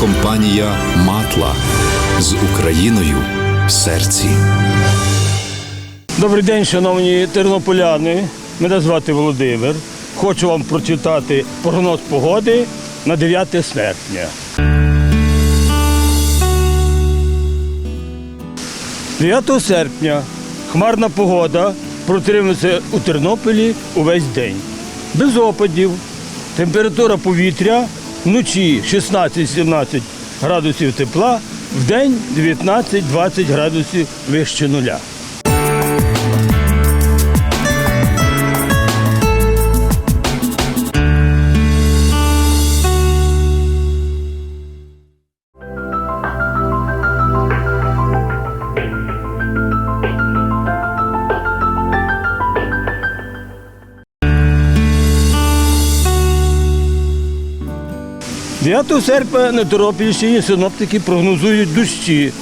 компанія Матла з Україною в серці. Добрий день, шановні тернополяни. Мене звати Володимир. Хочу вам прочитати прогноз погоди на 9 серпня. 9 серпня хмарна погода протримується у Тернополі увесь день. Без опадів. Температура повітря вночі 16-17 градусів тепла, в день 19-20 градусів вище нуля. – 9 серпня на Тернопільщині синоптики прогнозують дощі.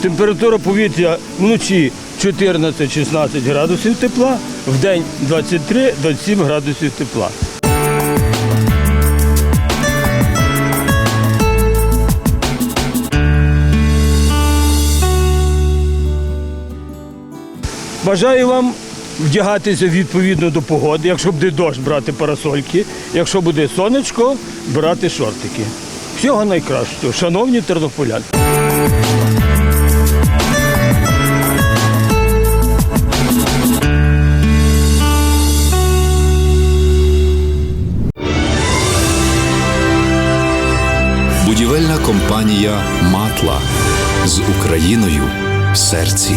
Температура повітря вночі 14-16 градусів тепла, в день 23-27 градусів тепла. Бажаю вам вдягатися відповідно до погоди. Якщо буде дощ, брати парасольки. Якщо буде сонечко, брати шортики. Всього найкращого, шановні тернополяни. Будівельна компанія Матла з Україною в серці.